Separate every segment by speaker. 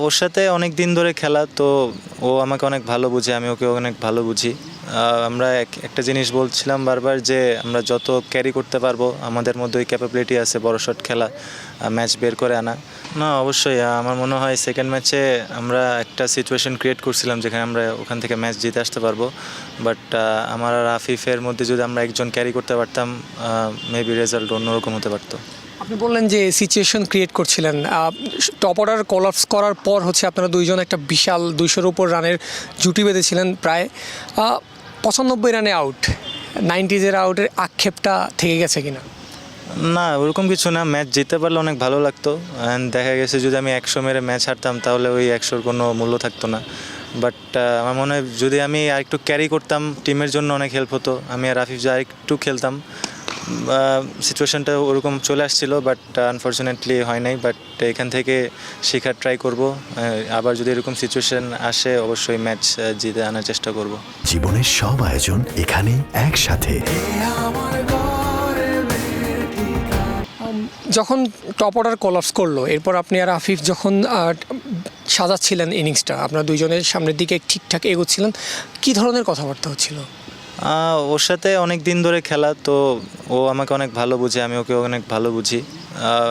Speaker 1: ওর সাথে অনেক দিন ধরে খেলা, তো ও আমাকে অনেক ভালো বুঝে, আমি ওকে অনেক ভালো বুঝি। আমরা এক- একটা জিনিস বলছিলাম বারবার যে, আমরা যত ক্যারি করতে পারব, আমাদের মধ্যে ওই ক্যাপাবিলিটি আছে, বড় শট খেলা ম্যাচ বের করে আনা। না, অবশ্যই আমার মনে হয় সেকেন্ড ম্যাচে আমরা একটা সিচুয়েশন ক্রিয়েট করছিলাম যেখানে আমরা ওখান থেকে ম্যাচ জিতে আসতে পারব। বাট আমার আর আফিফের মধ্যে যদি আমরা একজন ক্যারি করতে পারতাম মেবি রেজাল্ট অন্যরকম হতে পারতো।
Speaker 2: আপনি বললেন যে সিচুয়েশন ক্রিয়েট করছিলেন। টপ অর্ডার কলাপস করার পর হচ্ছে আপনারা দুইজন একটা বিশাল দুইশোর উপর রানের জুটি বেঁধেছিলেন প্রায়। পঁচানব্বই রানে আউট নাইনটিজের আউটের আক্ষেপটা থেকে গেছে কিনা?
Speaker 1: না ওরকম কিছু না ম্যাচ জিততে পারলে অনেক ভালো লাগতো। অ্যান্ড দেখা গেছে যদি আমি একশো মেরে ম্যাচ হারতাম তাহলে ওই একশোর কোনো মূল্য থাকতো না। বাট আমার মনে হয় যদি আমি আর একটু ক্যারি করতাম টিমের জন্য অনেক হেল্প হতো। আমি আর রাফিফ যা একটু খেলতাম সিচুয়েশনটা ওরকম চলে আসছিল বাট আনফর্চুনেটলি হয় নাই। বাট এখান থেকে শেখার ট্রাই করব। আবার যদি এরকম সিচুয়েশন আসে অবশ্যই ম্যাচ জিতে আনার চেষ্টা করব।
Speaker 3: জীবনের সব আয়োজন এখানে একসাথে।
Speaker 2: যখন টপ অর্ডার কলাপস করল, এরপর আপনি আর আফিফ যখন সাজাচ্ছিলেন ইনিংসটা আপনারা দুইজনের সামনের দিকে ঠিকঠাক এগোচ্ছিলেন, কি ধরনের কথাবার্তা হচ্ছিল?
Speaker 1: ওর সাথে অনেক দিন ধরে খেলা, তো ও আমাকে অনেক ভালো বুঝে, আমি ওকে অনেক ভালো বুঝি।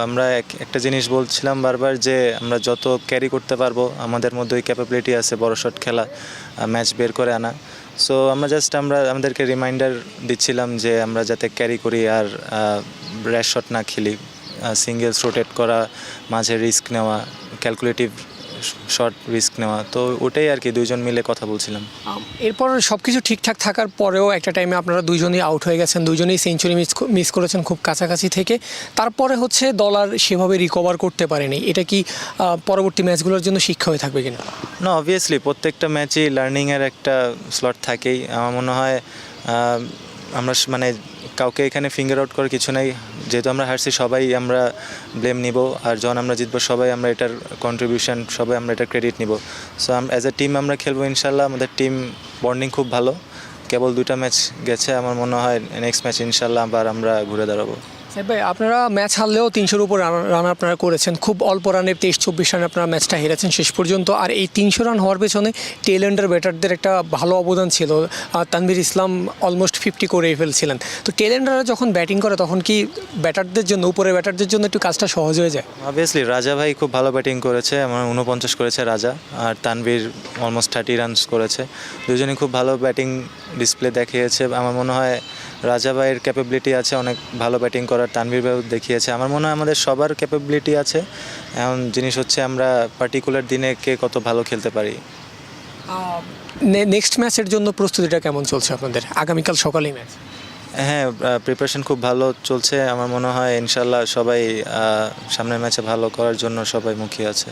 Speaker 1: আমরা এক- একটা জিনিস বলছিলাম বারবার যে, আমরা যত ক্যারি করতে পারব, আমাদের মধ্যে ওই ক্যাপাবিলিটি আছে, বড় শট খেলা ম্যাচ বের করে আনা। সো আমরা জাস্ট আমরা, আমাদেরকে রিমাইন্ডার দিচ্ছিলাম যে, আমরা যাতে ক্যারি করি আর র্যাশ শট না খেলি। সিঙ্গেলস রোটেট করা মাঝে রিস্ক নেওয়া ক্যালকুলেটিভ শর্ট রিস্ক নেওয়া তো ওটাই আর কি দুইজন মিলে কথা বলছিলাম।
Speaker 2: এরপর সব কিছু ঠিকঠাক থাকার পরেও একটা টাইমে আপনারা দুইজনই আউট হয়ে গেছেন দুইজনেই সেঞ্চুরি মিস মিস করেছেন খুব কাছাকাছি থেকে। তারপরে হচ্ছে দল আর সেভাবে রিকভার করতে পারেনি। এটা কি পরবর্তী ম্যাচগুলোর জন্য শিক্ষা হয়ে থাকবে কিনা?
Speaker 1: না অবভিয়াসলি প্রত্যেকটা ম্যাচই লার্নিংয়ের একটা স্লট থাকেই। আমার মনে হয় আমরা মানে কাউকে এখানে ফিঙ্গার আউট করার কিছু নাই। যেহেতু আমরা হারছি, সবাই আমরা ব্লেম নিব। আর যখন আমরা জিতবো, সবাই আমরা এটার কন্ট্রিবিউশন সবাই আমরা এটার ক্রেডিট নিব। সো অ্যাজ এ টিম আমরা খেলব ইনশাল্লাহ। আমাদের টিম বন্ডিং খুব ভালো। কেবল দুটা ম্যাচ গেছে। আমার মনে হয় নেক্সট ম্যাচ ইনশাল্লাহ আবার আমরা ঘুরে দাঁড়াবো।
Speaker 2: ভাই, আপনারা ম্যাচ হারলেও তিনশোর উপর রান আপনারা করেছেন। খুব অল্প রানে তেইশ, চব্বিশ রানে আপনারা ম্যাচটা হেরেছেন শেষ পর্যন্ত। আর এই তিনশো রান হওয়ার পেছনে টেলেন্ডার ব্যাটারদের একটা ভালো অবদান ছিল। আর তানভীর ইসলাম অলমোস্ট ফিফটি করেই ফেলছিলেন। তো টেলেন্ডাররা যখন ব্যাটিং করে, তখন কি ব্যাটারদের জন্য উপরে ব্যাটারদের জন্য একটু কাজটা সহজ হয়ে যায়?
Speaker 1: অবভিয়াসলি রাজা ভাই খুব ভালো ব্যাটিং করেছে। আমার উনপঞ্চাশ করেছে রাজা। আর তানভীর অলমোস্ট থার্টি রানস করেছে। দুজনেই খুব ভালো ব্যাটিং ডিসপ্লে দেখিয়েছে। আমার মনে হয় রাজা ভাইয়ের ক্যাপাবিলিটি আছে অনেক ভালো ব্যাটিং করার তানভীর ভাইও দেখিয়েছে। আমার মনে হয় আমাদের সবার ক্যাপাবিলিটি আছে। এমন জিনিস হচ্ছে আমরা পার্টিকুলার দিনে কে কত ভালো খেলতে পারি।
Speaker 2: নেক্সট ম্যাচের জন্য প্রস্তুতিটা কেমন চলছে আপনাদের? আগামীকাল সকালেই ম্যাচ
Speaker 1: হ্যাঁ প্রিপারেশন খুব ভালো চলছে। আমার মনে হয় ইনশাল্লাহ সবাই সামনের ম্যাচে ভালো করার জন্য সবাই মুখিয়ে আছে।